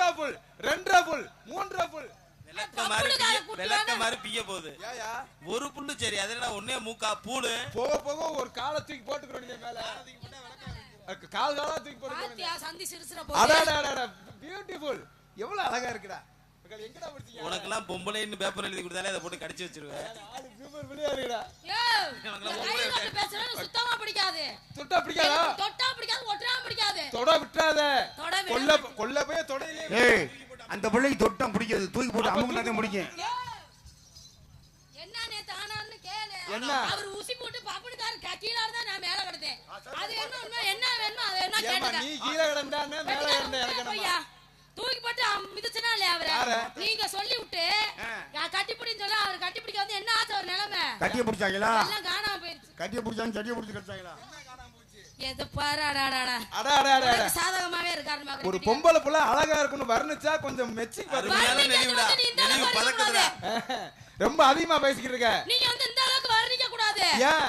Full ரெண்டரை full மூன்றரை full ஒரு புல்லு சரி அதுல ஒன்னே மூக்கா பூலு? போக போக ஒரு காலை தூக்கி போட்டுக்கிறோம் மேல. கால் காலா தூக்கி அடாடாடா பியூட்டிஃபுல் எவ்வளவு அழகா இருக்குடா. உனக்கெல்லாம் பொம்பளைன்னு பேப்பர் எழுதி கொடுத்தாலே அதை போட்டு கடிச்சு வச்சிருவேன். சுத்தமா பிடிக்காது. தொட்டா பிடிக்காதா? தொட்டா பிடிக்காது ஒட்டா பிடிக்காது. தொட விட்டுறாத. தொட விட. கொல்ல கொல்ல போய் தொடையிலே ஏய் அந்த பிள்ளைக்கு தொட்டம் பிடிக்காது. தூக்கி போட்டு அமுக்குனாதே முடிக்கும் என்ன? அவர் ஊசி போட்டு பாப்பனுக்காரு கீழ இருந்தா நான் மேல கிடந்தேன். அது என்ன என்ன வேணும் அது என்ன கேட்டுக்க. நீ கீழே கிடந்தானே மேல கிடந்த எனக்கு தூக்கி போட்டு மிதிச்சனா இல்லையா அவரை? நீங்க சொல்லி விட்டு நான் கட்டிப்பிடின்னு சொன்னா அவர் கட்டிப்பிடிக்க வந்து என்ன ஆச்சு அவர் நிலைமை? கட்டிய பிடிச்சாங்களா? எல்லாம் காணாம போயிருச்சு. கட்டிய பிடிச்சாங்க சட்டிய பிடிச்சி கடிச்சாங்களா? எது பாரு அடாடாடா அடா அடா. அடா அடா. சாதகமாவே இருக்காரு ஒரு பொம்பளை புள்ள அழகா இருக்குன்னு வர்ணிச்சா கொஞ்சம் மெச்சி ரொம்ப அதிகமா பேசிக்கிட்டு இருக்க. நீங்க வந்து இந்த அளவுக்கு வர்ணிக்க கூடாது?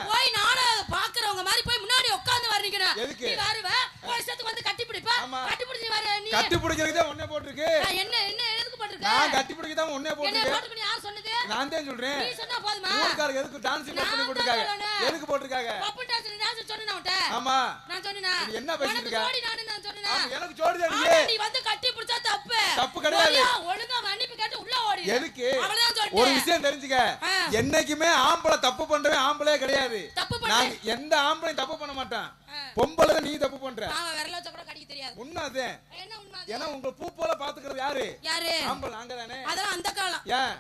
போய் நாடகம் பாக்குறவங்க மாதிரி போய் முன்னாடி உட்கார்ந்து வர்ணிக்கணும். எதுக்கு? நீ வருவ ஒரு இடத்துக்கு வந்து கட்டி பிடிப்ப. கட்டி பிடிச்சி வர நீ. கட்டி பிடிக்கிறதுக்கு தான் ஒன்னே போட்டிருக்கு நான் என்ன என்ன எதுக்கு போட்டிருக்க நான் கட்டி பிடிக்க தான் ஒன்னே என்ன போட்டிருக்கு போட்டு யார் சொன்னது? நான் தான் சொல்றேன். நீ சொன்னா போதுமா? ஊருக்காரங்க எதுக்கு டான்ஸ் நான் பண்ணி தான் போட்டிருக்காங்க? சொல்லணும். எதுக்கு போட்டிருக்காங்க? பப்பு டான்ஸ் டான்ஸ் சொன்னேன் நான் உன்கிட்ட. ஆமா. நான் சொன்னேனா? நீ என்ன பேசிட்டு உனக்கு இருக்க? ஜோடி நானு நான் சொன்னேனா? ஆமா, எனக்கு ஜோடிதான் ஆமா, நீயே. நீ வந்து கட்டி பிடிச்சா தப்பு. தப்பு கிடையாது. ஒழுங்கா- ஒழுங்கா மன்னிப்பு கேட்டு உள்ள ஓடி. எதுக்கு? சொல்லிட்டேன். ஒரு விஷயம் தெரிஞ்சுக்க. என்னைக்குமே ஆம்பளை தப்பு பண்றவன் ஆம்பளையே கிடையாது. தப்பு பண்ணு. எந்த ஆம்பளையும் தப்பு பண்ண மாட்டான். பொம்பளை நீ தப்பு பண்ற. ஆமா விரல வச்சா கூட கடிக்க தெரியாது. உண்மை அது? ஏன்னா உங்க பூ போல பாத்துக்கிறது யாரு? யாரு? ஆம்பளை நாங்க தானே ஏன்?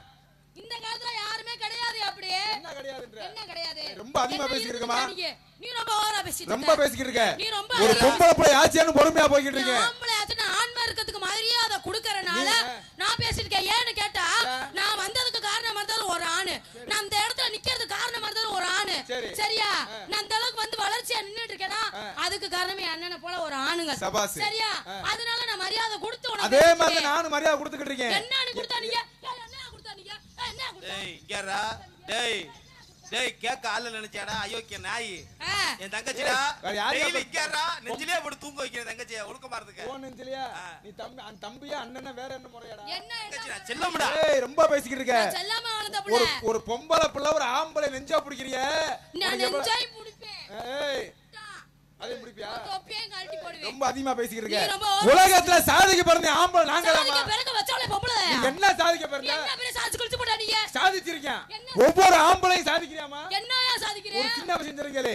இந்த காலத்துல யாருமே கிடையாது அப்படியே என்ன கிடையாதுன்ற? என்ன கிடையாது? ரொம்ப அதிகமா பேசிக்கிட்டு இருக்குமா? நீ ரொம்ப ஓவரா பேசிட்டு ரொம்ப. பேசிக்கிட்டு இருக்க. நீ ரொம்ப ஒரு பொம்பளை பிள்ளை ஆச்சியான்னு பொறுமையா போய்கிட்டு நீ இருக்க. ஆம்பளை ஆச்சுன்னா ஆண்மை இருக்கிறதுக்கு மரியாதை கொடுக்கறனால நான் பேசிட்டு இருக்கேன். ஏன்னு கேட்டா நான் வந்ததுக்கு காரணமா இருந்தாலும் ஒரு ஆணு. நான் அந்த இடத்துல நிக்கிறதுக்கு காரணமா இருந்தாலும் ஒரு ஆணு. சரி. சரியா? நான் அந்த அளவுக்கு வந்து வளர்ச்சியா நின்னுட்டு இருக்கேனா. அதுக்கு காரணமே அண்ணனை போல ஒரு ஆணுங்க. சரியா. அதனால நான் மரியாதை கொடுத்து உனக்கு அதே மாதிரி. நானும் மரியாதை கொடுத்துக்கிட்டு இருக்கேன். என்ன நீ கொடுத்தா நீங்க? டேய் கேரா டேய் டேய் கேட்க ஆளு நினைச்சாடா? அயோக்கிய நாய். என் தங்கச்சிடா. டெய்லி அப்ப- கேரா நெஞ்சிலே போட்டு தூங்க வைக்கிற தங்கச்சிய ஒழுக்கமா இருந்துக்க. போன் இல்லையா நீ தம்பி அந்த தம்பியா அண்ணனா வேற என்ன முறையாடா? என்ன தங்கச்சி என்ன? நான் செல்லமுடா. ஏய் ரொம்ப பேசிக்கிட்டு இருக்க. நான் செல்லாம வளர்ந்த ஒரு புள்ள ஒரு பொம்பளை பிள்ளை ஒரு ஆம்பளை நெஞ்சா நான் நெஞ்சாய் பிடிப்பேன். ஏய் போடுவேன். ரொம்ப அதிகமா பேசிக்கிட்டு இருக்க. உலகத்துல சாதிக்க பிறந்த ஆம்பளை நாங்க என்ன சாதிக்க பிறந்த? சாதிச்சிருக்கேன். என்ன? ஒவ்வொரு ஆம்பளையும் சாதிக்கிறியாமா என்னயா ஒரு சாதிக்கிறேன் சின்ன விஷயம் தெரியுங்களே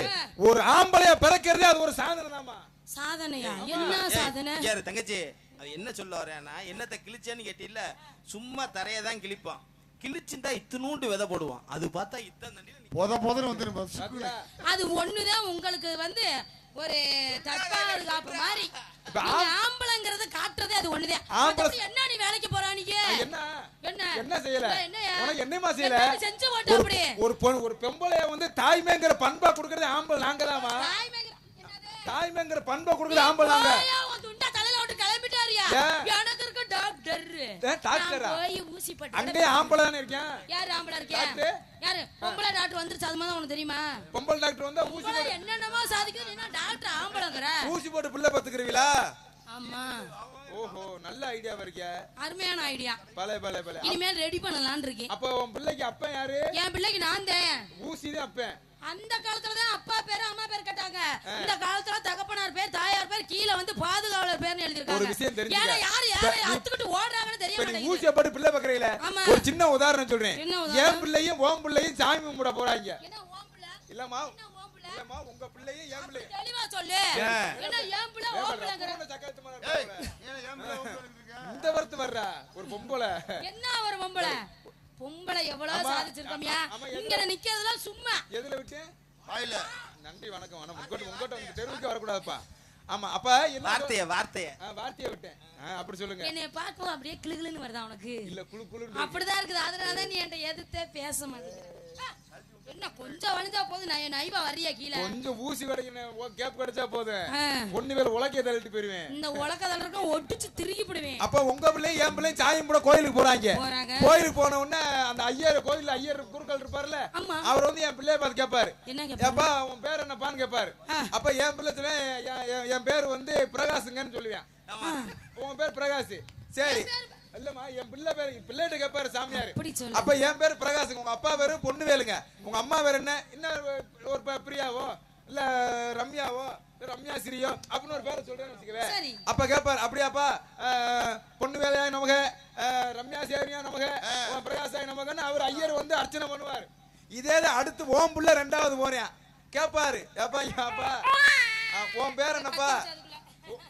ஒரு ஆம்பளைய பிறக்கிறதே அது ஒரு சாதனை தாமா சாதனையா என்ன சாதனை? ஏய், யாரு தங்கச்சி. அது என்ன சொல்ல வரேன்னா என்னத்த கிழிச்சேன்னு கேட்டில்ல சும்மா தரையை தான் கிழிப்பான். கிழிச்சுந்தா இத்தினூண்டு விதை போடுவான். அது பார்த்தா இத்தனை. பொத பொதன்னு வந்துடும் அது ஒண்ணுதான் உங்களுக்கு வந்து ஒரு தற்பாதுகாப்பு மாதிரி. நீங்க ஆம்பளைங்கிறத காட்டுறதே அது ஒண்ணுதான் ஆம்பளை- என்ன நீ வேலைக்கு போறா நீங்க என்ன? என்ன? என்ன செய்யல? உனக்கு என்னமா செய்யல? செஞ்சு போட்ட ஒரு- அப்படி. ஒரு பொண்ணு ஒரு பெம்பளைய வந்து தாய்மைங்கிற பண்பா கொடுக்கறது ஆம்பளை தாய்மைங்கிற- என்னது? தாய்மைங்கிற பண்பை கொடுக்கறது ஆம்பளை நாங்க. துண்டா தலையில விட்டு கிளம்பிட்டாருயா? எனக்கு இருக்க டாக்டர் டாக்டரா? அங்கேயே ஆம்பளை தானே இருக்கேன். யாரு ஆம்பளை டாக்டர்? யாரு? பொம்பளை டாக்டர் வந்துருச்சு அது மாதிரி உனக்கு தெரியுமா? பொம்பளை டாக்டர் வந்தா ஊசி போட்டு என்னென்னமோ சாதிக்குது நீ டாக்டர் ஆம்பளைங்கிற ஊசி போட்டு பிள்ளை பத்துக்கிறீங்களா? ஆமா. ஓஹோ நல்ல ஐடியா வரைக்க அருமையான ஐடியா பல பல பல. இனிமேல் ரெடி பண்ணலாம்னு இருக்கேன். அப்ப உன் பிள்ளைக்கு அப்பன் யாரு? என் பிள்ளைக்கு நான் தான். ஊசி தான் அப்பன். அந்த காலத்துல தான் அப்பா பேரு அம்மா பேர் கேட்டாங்க. இந்த காலத்துல தகப்பனார் பேர் தாயார் பேர் கீழ வந்து பாதுகாவலர் பேர்னு எழுதிருக்காங்க ஒரு விஷயம் தெரிஞ்சுக்க. ஏன்னா யாரு யாரை அத்துக்கிட்டு ஓடுறாங்கன்னு தெரிய மாட்டேங்குது. ஊசியை போட்டு பிள்ளை பக்கறீங்கள ஆமா. ஒரு சின்ன உதாரணம் சொல்றேன். என் பிள்ளையும் உன் பிள்ளையும் சாமி கும்பிட போறாங்க. என்ன ஓம் பிள்ளை? இல்லம்மா. என்ன ஓம் பிள்ளை? இல்லம்மா உங்க பிள்ளையும் என் பிள்ளையும் தெளிவா சொல்லு? என்ன ஏன் பிள்ளை ஓம் பிள்ளைங்கிற. இந்த வரத்து வர்றா? ஒரு பொம்பளை. என்ன ஒரு பொம்பளை? எவ்வளவு. சாதிச்சிருக்கோம்யா இங்க நிக்கிறதுலாம் சும்மா. எதுல விட்டு? வாயில நன்றி வணக்கம் வணக்கம். உங்ககிட்ட உங்ககிட்ட வந்து தெருவுக்கு வரக்கூடாதுப்பா. ஆமா அப்ப என்ன வார்த்தைய வார்த்தைய. வார்த்தையை விட்டேன். அப்படி சொல்லுங்க. என்னைய பார்க்கவும் அப்படியே கிளுகிளுன்னு வருதா உனக்கு? இல்ல குழு குழு அப்படிதான் இருக்குது. அதனாலதான் நீ என்கிட்ட எதிர்த்தே பேச மாட்டேங்கிற. என்ன கொஞ்சம் வலிஞ்சா போதும். நான் நைவா வர்றியா கீழே? கொஞ்சம் ஊசி கிடைக்கணும் கேப் கிடைச்சா போதும். ஆ. ஒண்ணு பேர் உலக்கைய தள்ளிட்டு போயிருவேன். இந்த உலகத்துல இருக்க ஒட்டிச்சு திருகி போடுவேன். அப்ப உங்க பிள்ளையும் என் பிள்ளையும் சாயம் கூட கோயிலுக்கு போறாங்க. கோயிலுக்கு போன உடனே அந்த ஐயர் கோயில்ல ஐயர் குருக்கள் இருப்பார்ல ஆமா. அவர் வந்து என் பிள்ளைய பார்த்து கேட்பாரு? ஏப்பா உன் பேர் என்னப்பான்னு கேட்பாரு. அப்ப என் பிள்ளை சொல்லுவேன், என் பேர் வந்து பிரகாசுங்கன்னு சொல்லுவேன். உன் பேர் பிரகாஷ் சரி. இல்லம்மா என் பிள்ளை பேரு பிள்ளைகிட்ட கேட்பாரு சாமியார். அப்படி சொல்லு. அப்ப என் பேரு பிரகாஷுங்க உங்க அப்பா பேரு பொண்ணு வேலுங்க உங்க அம்மா பேரு என்ன? இன்னும் ஒரு பிரியாவோ? இல்ல ரம்யாவோ? இல்ல ரம்யா ஸ்ரீயோ அப்படின்னு ஒரு பேரை சொல்றேன்னு வச்சுக்கவே. சரி. அப்ப கேட்பாரு அப்படியாப்பா பொண்ணு வேலையா நமக ரம்யா சேரியா நமக உன் பிரகாசாய நமகன்னு அவர் ஐயர் வந்து அர்ச்சனை பண்ணுவார். இதே அடுத்து ஓம் புள்ள ரெண்டாவது போறேன். கேட்பாரு ஏப்பா ஏப்பா. உன் பேர் என்னப்பா?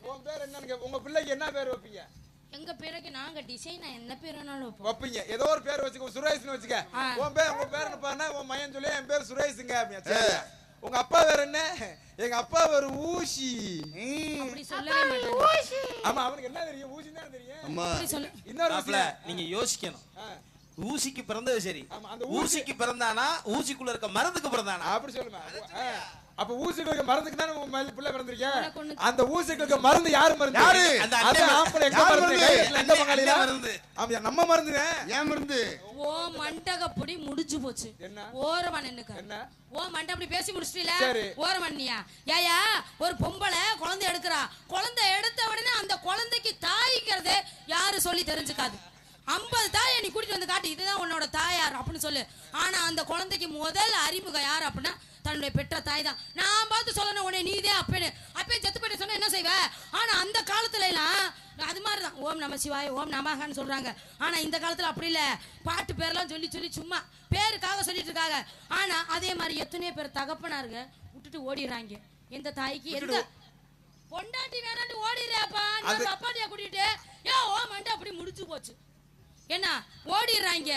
உன் பேர் என்னன்னு கே- உங்க பிள்ளைக்கு என்ன பேர் வைப்பீங்க? எங்க பேருக்கு நாங்க டிசைன் என்ன பேர் வேணாலும் வைப்போம். வைப்பீங்க. ஏதோ ஒரு பேர் வச்சுக்கோ சுரேஷ்னு வச்சுக்க. உன் பேர் உங்க பேர் என்னப்பான்னா உன் மையன் சொல்லி என் பேர் சுரேஷுங்க. உங்க அப்பா பேர் என்ன? எங்க அப்பா பேர் ஊசி. ஆமா அவனுக்கு என்ன தெரியும்? ஊசி தான் தெரியும்? இன்னொரு நீங்க யோசிக்கணும். ஊசிக்கு பிறந்தது சரி. ஆமா, அந்த ஊசி- ஊசிக்கு பிறந்தானா ஊசிக்குள்ள இருக்க மருந்துக்கு பிறந்தானா? அப்படி சொல்லுமா. ஆ, அப்ப ஊசிகளுக்கு மருந்துக்கு தானே பிள்ளை பிறந்திருக்கேன் அந்த ஊசிகளுக்கு மருந்து யாரு மருந்து? யாரு? அந்த ஆம்பளை எங்க மருந்து? மருந்து? கையில எந்த பங்காளியா அண்ணன் மருந்து. ஆமா நம்ம மருந்துங்க ஏன் மருந்து? ஓ மண்டகப்படி முடிஞ்சு போச்சு. என்ன? ஓரமா நின்னுக்க. என்ன? ஓ மண்டை அப்படி பேசி முடிச்சிட்டீல. ஓரமா நின்னியா? ஏயா ஒரு பொம்பளை குழந்தை எடுக்கிறா. குழந்தை எடுத்த உடனே அந்த குழந்தைக்கு தாய்ங்கிறது யாரு சொல்லி தெரிஞ்சுக்காது. ஐம்பது தாயை நீ கூட்டிட்டு வந்து காட்டு. இதுதான் உன்னோட தாயார் அப்படின்னு சொல்லு. ஆனா அந்த குழந்தைக்கு முதல் அறிமுகம் யார் அப்படின்னா தன்னுடைய பெற்ற தாய் தான் நான் பார்த்து சொல்லணும் உடனே நீதே அப்பேன்னு. அப்பே செத்து போயிட்டு சொன்னா என்ன செய்வ? ஆனா அந்த காலத்துல எல்லாம் அது மாதிரி தான் ஓம் நம சிவாய ஓம் நமகான்னு சொல்றாங்க. ஆனா இந்த காலத்துல அப்படி இல்ல. பாட்டு பேர்லாம் சொல்லி சொல்லி சும்மா பேருக்காக சொல்லிட்டு இருக்காங்க ஆனா அதே மாதிரி எத்தனையோ பேர் தகப்பனாருங்க விட்டுட்டு ஓடிடுறாங்க. எந்த தாய்க்கு எந்த பொண்டாட்டி வேணாட்டு ஓடிடுறாப்பா நான் அப்பாட்டியா கூட்டிட்டு ஏ ஓ மண்டை அப்படி முடிச்சு போச்சு. என்ன? ஓடிடுறாங்க.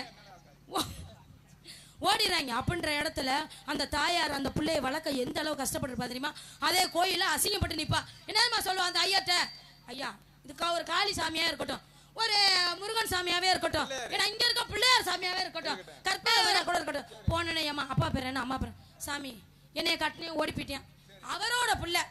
ஓடிறாங்க. ஓடிடுறாங்க அப்படின்ற இடத்துல அந்த தாயார் அந்த பிள்ளையை வளர்க்க எந்த அளவு கஷ்டப்பட்டிருப்பா தெரியுமா? அதே கோயிலில் அசிங்கப்பட்டு நிற்பா என்னம்மா சொல்லுவா அந்த ஐயாட்ட ஐயா இதுக்கா ஒரு காளி சாமியாக இருக்கட்டும். ஒரு முருகன் சாமியாவே இருக்கட்டும். ஏன்னா இங்க இருக்க பிள்ளையார் சாமியாவே இருக்கட்டும். கற்பனை கூட இருக்கட்டும். போனேனே ஏமா அப்பா பேர் என்ன? அம்மா பேர் சாமி என்னைய கட்டினே ஓடி போயிட்டேன் அவரோட பிள்ளை.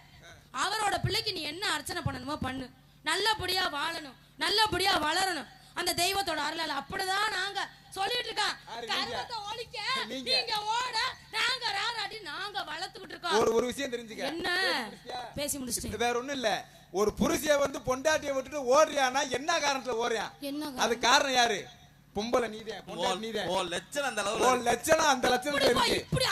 அவரோட பிள்ளைக்கு நீ என்ன அர்ச்சனை பண்ணணுமோ பண்ணு. நல்லபடியா வாழணும். நல்லபடியா வளரணும். அந்த தெய்வத்தோட அருளால அப்படிதான் நாங்க சொல்லிட்டு இருக்கோம். நீங்க? கருமத்தை ஒழிக்க நீங்க. நீங்க ஓட நாங்க ராராடி நாங்க வளர்த்துக்கிட்டு இருக்கோம். ஒரு ஒரு விஷயம் தெரிஞ்சுக்க. என்ன? பேசி முடிச்சிட்டேன். இது வேற ஒண்ணும் இல்ல. ஒரு புருஷிய வந்து பொண்டாட்டிய விட்டுட்டு ஓடுறியானா என்ன காரணத்துல ஓடுறியான் என்ன அது காரணம் யாரு? பொம்பளை பொண்டாட்டி நீதேன் ஓ லட்சம் அந்த அளவுல லட்சணம் அந்த லட்சணத்துல இருக்கு. இப்படி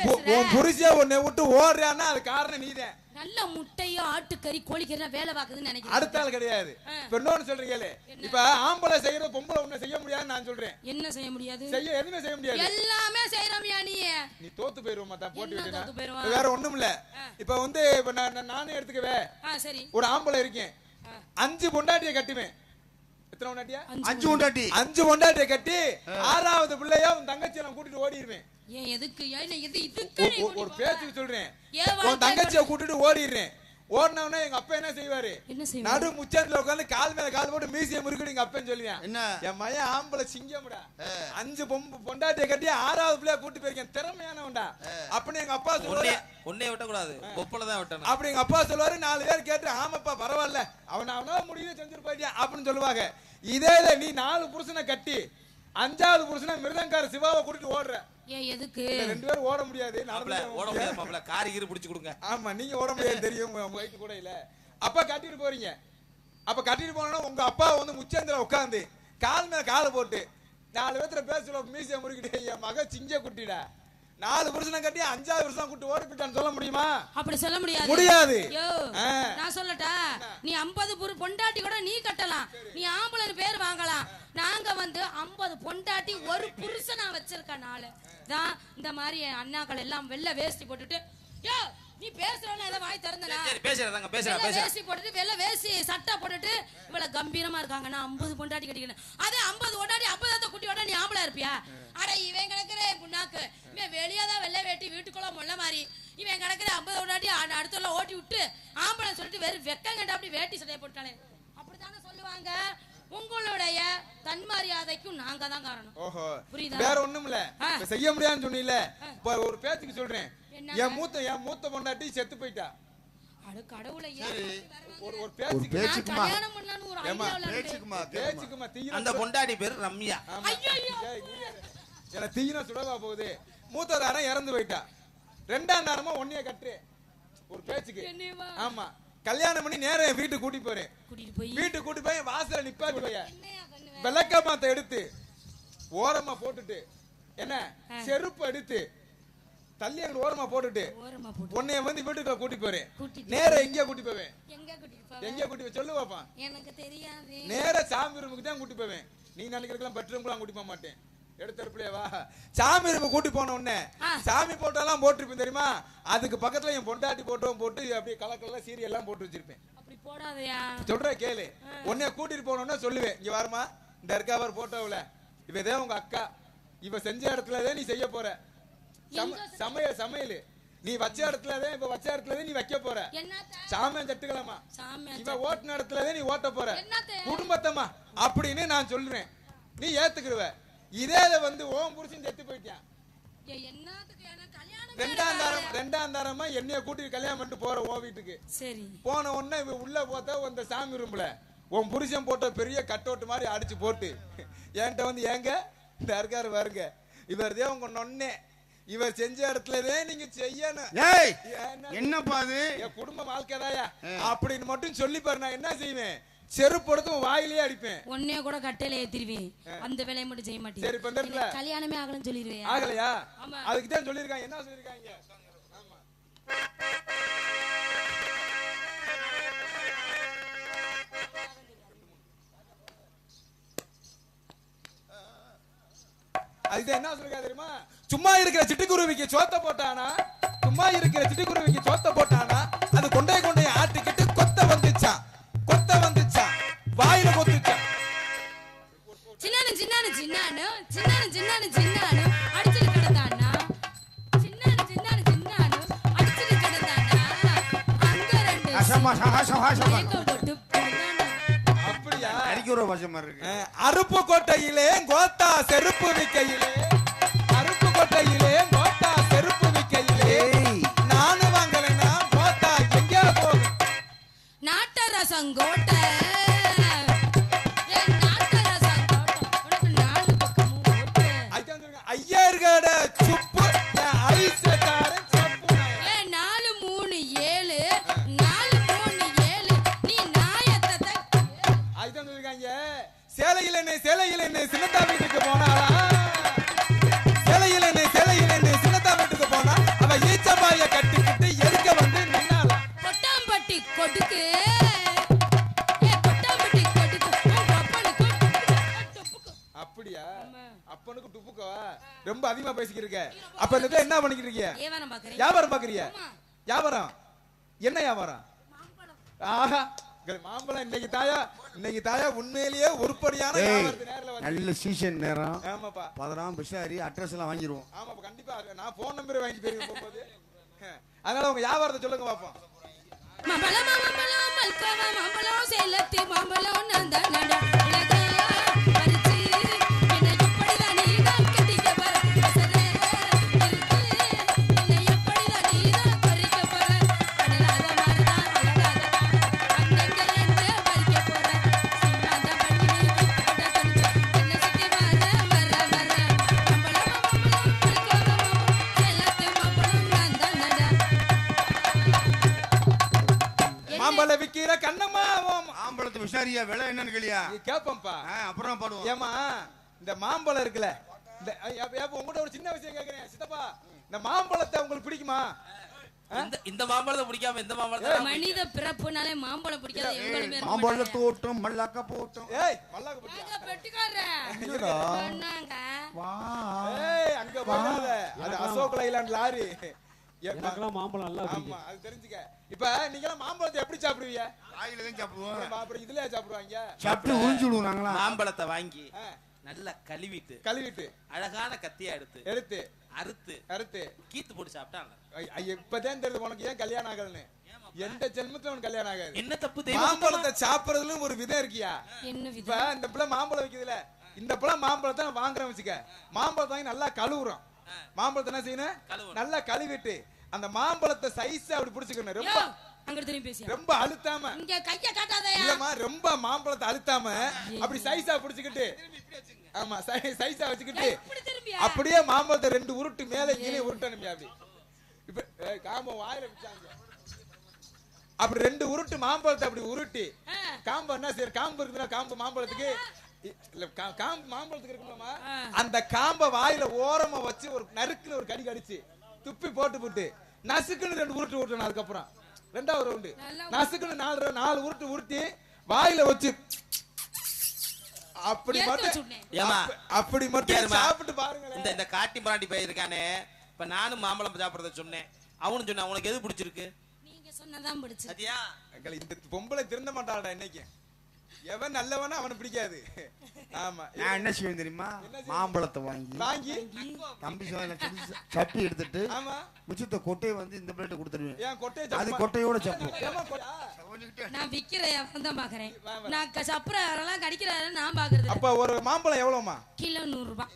பு- பேசுற? உன் புருஷிய உன்னை விட்டு ஓடுறியான்னா அது காரணம் நீதேன் நல்ல முட்டையும் ஆட்டுக்கறி கோழிக்கறி வேலை பாக்குதுன்னு நினைக்கிறேன். அடுத்த ஆள் கிடையாது. இப்ப இன்னொன்னு சொல்றீங்க கேளு. இப்ப ஆம்பளை செய்யற பொம்பளை ஒண்ணு செய்ய முடியாதுன்னு நான் சொல்றேன். என்ன செய்ய முடியாது? செய்ய எதுவுமே செய்ய முடியாது. எல்லாமே செய்யறோமியா நீ. நீ தோத்து போயிருவோம் மத்த போட்டு? இப்ப வேற ஒண்ணும் இல்ல இப்ப வந்து இப்ப நான் நான் எடுத்துக்கவே. சரி. ஒரு ஆம்பளை இருக்கேன். அஞ்சு பொண்டாட்டிய கட்டுவேன். எத்தனை பொண்டாட்டியா? அஞ்சு உண்டாட்டி அஞ்சு பொண்டாட்டிய கட்டி ஆறாவது பிள்ளையா உன் தங்கச்சியை நான் கூட்டிட்டு ஓடிடுவேன் ஏன் எதுக்கு ஏன் இது இதுக்கு ஒரு- பேச்சுக்கு சொல்றேன். உன் தங்கச்சியை கூட்டிட்டு ஓடிடுறேன். ஓடினவனே எங்க அப்பா என்ன செய்வாரு? என்ன செய்வாரு? நடு முச்சத்துல உட்காந்து கால் மேல கால் போட்டு மீசிய முறுக்கிட்டு எங்க அப்பன் சொல்லுவேன் என்ன? என் மயன் ஆம்பளை சிங்கம்டா. அஞ்சு பொம்பு பொண்டாட்டிய கட்டி ஆறாவது பிள்ளைய கூட்டி போயிருக்கேன். திறமையானவன்டா. அப்படின்னு எங்க அப்பா சொல்லுவாரு. ஒன்னே விட்டக்கூடாது. கொப்பளை தான் விட்டணும் அப்படி எங்க அப்பா சொல்லுவாரு. நாலு பேர் கேட்டு ஆமாப்பா பரவாயில்ல. அவன் அவனால முடியுது செஞ்சுட்டு போயிட்டியா அப்படின்னு சொல்லுவாங்க. இதே இதை நீ நாலு புருஷனை கட்டி அஞ்சாவது புருஷனை மிருதங்கார சிவாவை கூட்டிட்டு ஓடுற. ஏன் எதுக்கு? ரெண்டு பேரும் ஓட முடியாது. ஓட முடியாது மாப்பிள. காரி கீரி பிடிச்சு கொடுங்க. ஆமா நீங்க ஓட முடியாது தெரியும் உங்க வயித்து கூட இல்ல. அப்பா கட்டிட்டு போறீங்க. அப்ப கட்டிட்டு போனா உங்க அப்பா வந்து முச்சந்திர உட்காந்து கால் மேல காலை போட்டு நாலு பேத்துல பேசல மீசிய முறுக்கிட்டு என் மக சிங்க குட்டிடா. நாலு புருஷனை கட்டி அஞ்சாவது புருஷன் கூட்டி ஓடி போயிட்டான்னு சொல்ல முடியுமா? அப்படி சொல்ல முடியாது. முடியாது. நான் சொல்லட்டா? நீ 50 புரு பொண்டாட்டி கூட நீ கட்டலாம். நீ ஆம்பளை பேர் வாங்கலாம். நாங்க வந்து 50 பொண்டாட்டி ஒரு புருஷனா வச்சிருக்க நாளு தான் இந்த மாதிரி அண்ணாக்கள் எல்லாம் வெள்ளை வேஷ்டி போட்டுட்டு நீ பேசுறவன ஏதோ வாய் திறந்தனா? சரி பேசுறதாங்க பேசுறேன் வெள்ளை பேசுறேன். வேஷ்டி போட்டுட்டு வெள்ளை வேஷ்டி சட்டை போட்டுட்டு இவ்வளவு கம்பீரமா இருக்காங்க. நான் 50 பொண்டாட்டி கட்டிக்கிறேன். அதே 50 பொண்டாட்டி 50 குட்டி விட நீ ஆம்பளை இருப்பியா? அட இவன் கிடக்குற புண்ணாக்கு. இவன் வெளியே தான் வெள்ளை வேட்டி வீட்டுக்குள்ள முள்ள மாதிரி இவன் கிடக்குற 50 பொண்டாட்டி அ- அடுத்தல ஓட்டி விட்டு ஆம்பளை சொல்லிட்டு வெறும் வெக்கம் கண்ட அப்படி வேட்டி சட்டையை போட்டானே தன்மரியாதைக்கும் நாங்க தான் காரணம். ஓஹோ. புரியுதா? வேற ஒண்ணும் இல்ல ஆ. இப்ப செய்ய முடியாதுன்னு சொன்னீல இப்ப ஒரு பேச்சுக்கு சொல்றேன்? என் மூத்த என் மூத்த பொண்டாட்டி செத்து போயிட்டா. அட கடவுளை ஒரு ஒரு பேச்சுக்கு கல்யாணம் ஐடியாவுல பேச்சுக்குமா. பேச்சுக்குமா அந்த பேர் ரம்யா. யாரு? எனக்கு தீயின சுடவா போகுது. மூத்த தாரம் இறந்து போயிட்டா. ரெண்டாம் தாரமா ஒன்னைய கட்டு ஒரு பேச்சுக்கு? ஆமா. கல்யாணம் பண்ணி நேரா என் வீட்டுக்கு கூட்டி போறேன். வீட்டுக்கு கூட்டி போய் வாசல்ல நிப்பாட்டி போய். என்னையா பண்ணுவ? விளக்க மாத்த எடுத்து ஓரமா போட்டுட்டு என்ன செருப்பு எடுத்து தள்ளி அங்க ஓரமா போட்டுட்டு. உன்னைய வந்து வீட்டுக்குள்ள கூட்டி போறேன். நேரா எங்கேயா கூட்டி போவேன்? எங்க கூட்டி போய் சொல்லு பாப்பா. எனக்கு தெரியாது. நேரா சாமி ரூமுக்கு தான் கூட்டி போவேன். நீ நினைக்கிறதுலாம் பெட்ரூம்க்குலாம் கூட்டி போக மாட்டேன். எடுத்தருப்புலயே வா. சாமி ரூமுக்கு கூட்டி போன உடனே. சாமி போட்டோலாம் போட்டிருப்பேன் தெரியுமா? அதுக்கு பக்கத்துல என் பொண்டாட்டி போட்டோம் போட்டு அப்படியே கலர் கலர்ல சீரியல் எல்லாம் போட்டு வச்சிருப்பேன் சொல்ற கேளு. உன்னைய கூட்டிட்டு போனோம்னா சொல்லுவேன். இங்க வருமா இந்த இருக்காவர் போட்டோவுல இவ இதே உங்க அக்கா. இவ செஞ்ச இடத்துலதான் நீ செய்ய போற. சம- சமையல் சமையல். நீ வச்ச இடத்துலதான் இப்ப வச்ச இடத்துலதான் நீ வைக்க போற. என்னத்த? சாமியம் தட்டுக்கலாமா சாமி இவ ஓட்டுன இடத்துலதான் நீ ஓட்ட போற? குடும்பத்தம்மா அப்படின்னு நான் சொல்றேன். நீ ஏத்துக்கிடுவ. இதே வந்து ஓம் புருஷன் செத்து போயிட்டான். ரெண்டாம் தாரம் ரெண்டாம் தாரமா என்னைய கூட்டிட்டு கல்யாணம் பண்ணிட்டு போற ஓ வீட்டுக்கு. சரி. போன உடனே இவ உள்ள போத்தா அந்த சாமி ரூம்ல. உன் புருஷன் போட்ட பெரிய கட்டோட்டு மாதிரி அடிச்சு போட்டு. என்கிட்ட வந்து ஏங்க இந்த இருக்காரு பாருங்க. இவர் தான் உங்க நொன்னே இவர் செஞ்ச இடத்துலதே நீங்க செய்யணும். ஏய் என்ன- என்னப்பா அது? என் குடும்ப வாழ்க்கைதாயா அப்படின்னு மட்டும் சொல்லி பாரு நான் என்ன செய்வேன்? செருப்பு எடுத்து உன் வாயிலேயே அடிப்பேன். உன்னைய கூட கட்டையில ஏத்திருவேன் அந்த வேலையை மட்டும் செய்ய மாட்டேன். சரி எனக்கு கல்யாணமே ஆகலன்னு சொல்லிடுவேன். ஆகலையா? ஆமா. அதுக்கு தான் சொல்லிருக்காங்க என்ன சொல்லிருக்காங்க அதுக்கு என்ன சொல்லிருக்கா தெரியுமா? சும்மா இருக்கிற சிட்டுக்குருவிக்கு சோத்த போட்டானா? சும்மா இருக்கிற சிட்டுக்குருவிக்கு சோத்த போட்டானா? அது கொண்டே கொண்டே ஆட்டிக்கிட்டு கொத்த வந்துச்சான் கொத்த வந்துச்சான் வாயில கொத்துச்சான் சின்னானு சின்னானு சின்னானு சின்னானு சின்னானு சின்னானு அடிச்சுட்டு கிடந்தானா? சின்னானு சின்னானு சின்னானு அடிச்சுட்டு கிடந்தானா? அங்க ரெண்டு அசமா சகாசம் ஹாசமா மயக்கம் போட்டு கிடந்தானா. அடிக்கிற பாசமா இருக்கு அருப்பு கோட்டையிலே கோத்தா செருப்பு விக்கையிலே. அருப்பு கோட்டையிலே கோத்தா செருப்பு விக்கையிலே. ஏய். நானு வாங்கலைன்னா கோத்தா எங்கே போகும் நாட்ட சேலையில் என்ன சேலையில் என்ன சின்னத்தா வீட்டுக்கு போனாளா? சேலையில் என்ன சேலையில் என்ன சின்னத்தா வீட்டுக்கு போனா? அவ ஈச்சபாய கட்டிக்கிட்டு எதுக்க வந்து நின்னாளா? கொட்டாம்பட்டி கொடுக்கு அப்பனுக்கு டுப்புக்கு. அப்படியா. அப்பனுக்கு டுப்புக்கவா ரொம்ப அதிகமா பேசிக்கிட்டு இருக்க அப்ப இந்த என்ன பண்ணிக்கிட்டு பாக்குறேன் வியாபாரம் பாக்குறிய? ஆமா. வியாபாரம்? என்ன வியாபாரம்? ஆஹா. மாம்பழம் இன்னைக்கு தாயா இன்னைக்கு தாயா உண்மையிலேயே உருப்படியான நல்ல சீசன் நேரம். ஆமாப்பா. பதறாம் பிசாரி அட்ரஸ் எல்லாம் வாங்கிடுவோம் ஆமாப்பா கண்டிப்பா. நான் போன் நம்பர் வாங்கி போயிருக்கேன் போகும்போது. அதனால உங்க வியாபாரத்தை சொல்லுங்க பாப்போம். மாம்பழம் மாம்பழம் மல்கோவா மாம்பழம் சேலத்து மாம்பழம் நான் மாம்பழ விக்கிற கண்ணம்மா ஆம்பளத்து விசாரியா விலை என்னன்னு கேளியா? நீ கேப்பம்பா. அப்புறம் பாடுவோம். ஏமா இந்த மாம்பழம் இருக்குல்ல இந்த உங்ககிட்ட ஒரு சின்ன விஷயம் கேக்குறேன். சித்தப்பா இந்த மாம்பழத்தை உங்களுக்கு பிடிக்குமா? இந்த இந்த மாம்பழத்தை பிடிக்காம இந்த மாம்பழத்தை மனித பிறப்புனாலே மாம்பழம் பிடிக்காத மாம்பழ. தோட்டம் மல்லாக்க போட்டம். ஏய் மல்லாக்க ஏங்க பெட்டிக்காரர். என்னடா? சொன்னாங்க. வா. ஏய் அங்க போகாத. அது அசோக் லைலாண்ட் லாரி. எனக்கெல்லாம் மாம்பழம் நல்லா பிடிக்கும். ஆமா அது தெரிஞ்சுக்க. இப்ப நீங்க எல்லாம் மாம்பழத்தை எப்படி சாப்பிடுவீங்க? வாயில தான் சாப்பிடுவோம். அப்புறம் இதுலயா சாப்பிடுவாங்க? சாப்பிட்டு நாங்களா மாம்பழத்தை வாங்கி நல்லா கழுவிட்டு கழுவிட்டு. அழகான கத்தியா எடுத்து எடுத்து. அறுத்து அறுத்து. கீத்து போட்டு சாப்பிட்டாங்க இப்பதான் தெரியுது உனக்கு ஏன் கல்யாணம் ஆகலன்னு? எந்த ஜென்மத்துல உனக்கு கல்யாணம் ஆகாது? என்ன தப்பு தெய்வம் மாம்பழத்தை சாப்பிடுறதுல ஒரு விதம் இருக்கியா? என்ன இப்ப இந்த பிள்ளை மாம்பழம் வைக்குதுல. இந்த பிள்ளை மாம்பழத்தை நான் வாங்குறேன் வச்சுக்க. மாம்பழத்தை வாங்கி நல்லா கழுவுறோம் மாம்பழத்தை என்ன செய்யணும். நல்லா கழுவிட்டு அந்த மாம்பழத்தை சைஸ் அப்படி புடிச்சுக்கணும். ரொம்ப திரும்பி ரொம்ப அழுத்தாம. இங்க கைய காட்டாதயா? இல்லம்மா ரொம்ப மாம்பழத்தை அழுத்தாம அப்படி சைஸா புடிச்சுக்கிட்டு ஆமா சைஸா வச்சுக்கிட்டு அப்படியே மாம்பழத்தை ரெண்டு உருட்டு மேல கீழே உருட்டணும் அப்படி இப்ப காம்போ வாயில வச்சாங்க. அப்படி ரெண்டு உருட்டு மாம்பழத்தை அப்படி உருட்டி. காம்பு என்ன சரி காம்பு இருக்குதுன்னா காம்பு மாம்பழத்துக்கு இல்ல காம்பு மாம்பழத்துக்கு. அந்த காம்பை வாயில ஓரமா வச்சு ஒரு நறுக்குன்னு ஒரு கடி கடிச்சு துப்பி போட்டு போட்டு நசுக்குன்னு ரெண்டு உருட்டு உருட்டணும் அதுக்கப்புறம். ரெண்டாவது ரவுண்டு நசுக்குன்னு நாலு நாலு உருட்டு உருட்டி வாயில வச்சு அப்படி மட்டும் அப்படி மட்டும். சாப்பிட்டு பாருங்களேன். இந்த இந்த காட்டி பிராண்டி பையன் இருக்கானே இப்ப நானும் மாம்பழம் சாப்பிடறத சொன்னேன். அவனும் சொன்னான் உனக்கு எது பிடிச்சிருக்கு? நீங்க சொன்னதான் பிடிச்சு சத்தியா அக்கள், இந்த பொம்பளை திருந்த மாட்டாடா இன்னைக்கு. எவன் நல்லவனா அவனை பிடிக்காது. ஆமா. நான் என்ன செய்வேன் தெரியுமா? மாம்பழத்தை வாங்கி வாங்கி? தம்பி சட்டி எடுத்துட்டு ஆமா. மிச்சத்தை கொட்டையை வந்து இந்த பிளேட்டை கொடுத்துருவேன். ஏன் கொட்டையை அது சப்பா- கொட்டையோட கொட்டை? நான் விக்கிற வியாபாரம் தான் பாக்குறேன் நான் சப்புற யாரெல்லாம் கடிக்கிறாரு நான் பாக்குறது. அப்ப ஒரு மாம்பழம் எவ்வளவுமா கிலோ நூறு ரூபாய்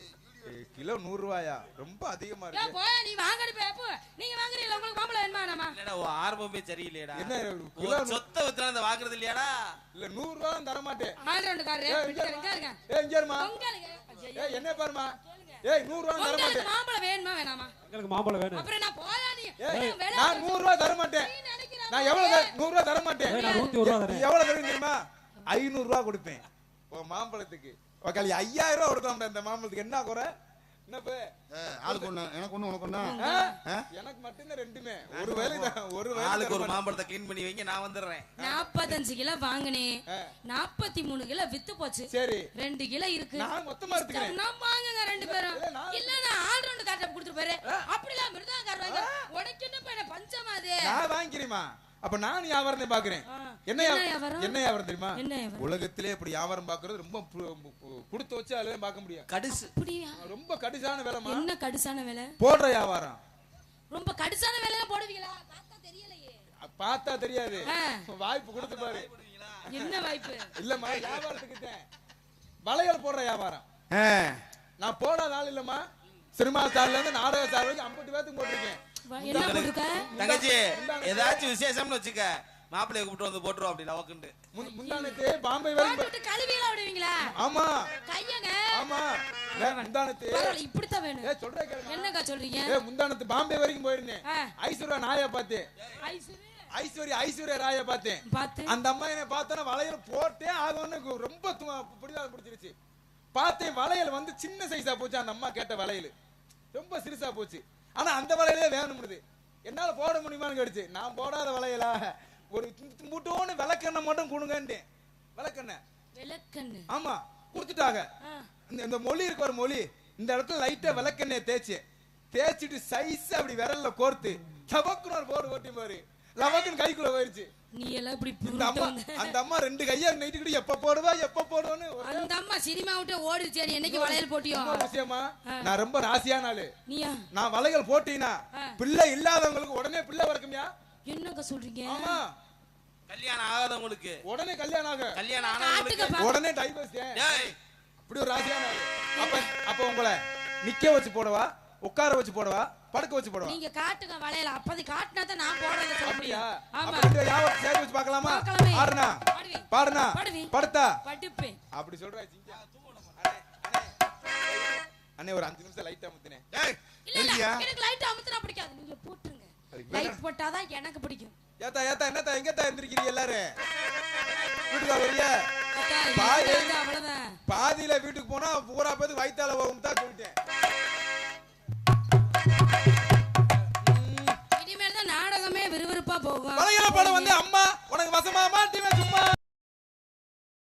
கிலோ நூறு ரூபாயா ரொம்ப அதிகமா இருக்கு. நீ பேப்பு நீங்க வாங்குறீங்களா? உங்களுக்கு மாம்பழம் வேணுமா வேணாமா இல்லடா உன் ஆர்வமே சரியில்லையடா. என்ன கிலோ சொத்தை வித்தா அந்த வாங்குறது இல்லையாடா? இல்ல நூறு ரூபா தர மாட்டேன் இருமா என்ன பாருமா ஏய் நூறு ரூபா தர மாட்டேன் மாம்பழம் வேணுமா வேணாமா? எங்களுக்கு மாம்பழம் வேணும். அப்புறம் நான் போயா நீ. நான் நூறு ரூபா தர மாட்டேன் நீ நினைக்கிற நான் எவ்வளவு நூறு ரூபா தர மாட்டேன் ஏய், நான் நூத்தி ஒரு ரூபா நீ தரேன். எவ்வளவு தருவீங்க தெரியுமா? ஐநூறு ரூபா கொடுப்பேன் மாம்பழத்துக்கு. உக்காளி ஐயாயிரம் ரூபா கொடுக்கலாம் இந்த மாம்பழத்துக்கு என்ன குறை? ஆளுக்கு ஒண்ணு எனக்கு ஒண்ணு உனக்கு ஒண்ணு? ஆ? எனக்கு மட்டும்தான் ரெண்டுமே. ஒரு வேலை தான் ஒரு வேலை ஆளுக்கு ஒரு தர மாட்டேன். மாம்பழத்தை க்ளீன் பண்ணி வைங்க நான் வந்துடுறேன். நாற்பத்தஞ்சு கிலோ வாங்கினேன் நாற்பத்தி மூணு கிலோ வித்து போச்சு. சரி. ரெண்டு கிலோ இருக்கு. நான் மொத்தமா எடுத்துக்கிறேன். நான் வாங்குங்க ரெண்டு பேரும். இல்ல, நான் ஆல் ரவுண்ட் காட்ட கொடுத்துட்டு போயிரு. அப்படிலாம் மிருதாங்கார் வாங்க. உனக்கு என்ன பஞ்சமா அது? நான் வாங்கிக்கிறேமா அப்ப நான் வியாபாரத்தை பாக்குறேன். என்ன என்ன வியா- வியாபாரம்? என்ன வியாபாரம் தெரியுமா? உலகத்திலே இப்படி வியாபாரம் பாக்குறது ரொம்ப கொடுத்து வச்சு அதுல பார்க்க முடியும் கடுசு. ரொம்ப கடிசான வேலைமா என்ன கடுசான வேலை? போடுற வியாபாரம். ரொம்ப கடுசான வேலை போடுவீங்களா? பார்த்தா தெரியாது. வாய்ப்பு கொடுத்து பாரு. என்ன வாய்ப்பு? இல்லம்மா வியாபாரத்துக்கு. வளையல் போடுற வியாபாரம். நான் போடாத ஆள் இல்லம்மா. சினிமா ஸ்டார்ல இருந்து நாடக ஸ்டார் வரைக்கும் ஐம்பது பேத்துக்கு போட்டிருக்கேன். தங்கச்சி ஏதாச்சும் விசேஷம்னு வச்சுக்க. மாப்பிள்ளைய கூப்பிட்டு வந்து போட்டுருவோம் அப்படி லவக்குண்டு முந்தானத்து பாம்பே வரைக்கும் கழுவியெல்லாம் விடுவீங்களா? ஆமா. கையங்க. ஆமா. முந்தானத்து. இப்படித்தான் வேணும். ஏ சொல்ற கேளுங்க. என்னக்கா சொல்றீங்க? ஏ முந்தானத்து பாம்பே வரைக்கும் போயிருந்தேன். ஐஸ்வர்யா நாயை பார்த்தேன் ஐஸ்வர்யா, ஐஸ்வர்யா ஐஸ்வர்யா ராயை பார்த்தேன். பார்த்து. அந்த அம்மா என்ன பார்த்தோன்னா வளையல் போட்டே ஆகணும்னு ரொம்ப து- பிடிவாதம் பிடிச்சிருச்சு. பார்த்தேன் வளையல் வந்து சின்ன சைஸா போச்சு. அந்த அம்மா கேட்ட வளையல். ரொம்ப சிறுசா போச்சு. ஆனா அந்த வளையலே வேணும்னுது என்னால போட முடியுமான்னு கேட்டுச்சு. நான் போடாத வளையலா ஒரு முட்டோன்னு விளக்கெண்ணெய் மட்டும் கொடுங்கன்ட்டேன் விளக்கெண்ணெய் விளக்கண்ணு. ஆமா கொடுத்துட்டாங்க. இந்த மொழி இருக்கு ஒரு மொழி. இந்த இடத்துல லைட்டா விளக்கெண்ணெய் தேய்ச்சு. தேய்ச்சிட்டு சைஸ் அப்படி விரல்ல கோர்த்து. சபக்குன்னு ஒரு போடு ஓட்டி பாரு. லவக்குன்னு கைக்குள்ள போயிருச்சு. நீ எல்லாம் இப்படி இந்த அம்மா வந்த. அந்த அம்மா ரெண்டு கையா நைட்டுக்கிட்டு எப்ப போடுவா எப்ப போடுவான்னு அந்த அம்மா சினிமா விட்டு நீ என்னைக்கு வளையல் போட்டியோ? விஷயமா நான் ரொம்ப ராசியான ஆளு. நீயா? நான் வளையல் போட்டீங்கன்னா பிள்ளை இல்லாதவங்களுக்கு உடனே பிள்ளை பிறக்குமியா என்னங்க சொல்றீங்க? ஆமா. கல்யாணம் ஆகாதவங்களுக்கு. உடனே கல்யாணம் ஆனவங்களுக்கு. பா- உடனே டைவர்ஸ் டேய், அப்படி ஒரு ராசியான அப்ப அப்ப உங்களை நிக்க வச்சு போடவா? உட்கார வச்சு போடவா? படுக்க வச்சு போடவா? நீங்க காட்டுங்க வளையல. அப்பதி காட்டினா தான் நான் போடுறத சொல்ல முடியும். ஆமா. ரெண்டு வியாபாரம் சேர்த்து வச்சு பார்க்கலாமா. பாடுனா. பாடுனா. படுத்தா? படிப்பேன். அப்படி சொல்றா சிங்கா. அண்ணே, ஒரு அஞ்சு நிமிஷம் லைட்டா முத்தினேன் ஏய், இல்ல? எனக்கு லைட் அமுத்துனா பிடிக்காது. நீங்க போட்டுருங்க. லைட் போட்டாதான் எனக்கு பிடிக்கும். ஏத்தா ஏத்தா என்னத்தா? எங்கத்தா எந்திரிக்கிறீங்க எல்லாரும்? வீட்டுக்கு வரீங்க பாதியில வீட்டுக்கு போனா பூரா பேருக்கு வயித்தால போகும் தான் சொல்லிட்டேன். விறுவிறுப்பா போகும். வளையல படம் வந்து அம்மா உனக்கு வசமா மாட்டி சும்மா.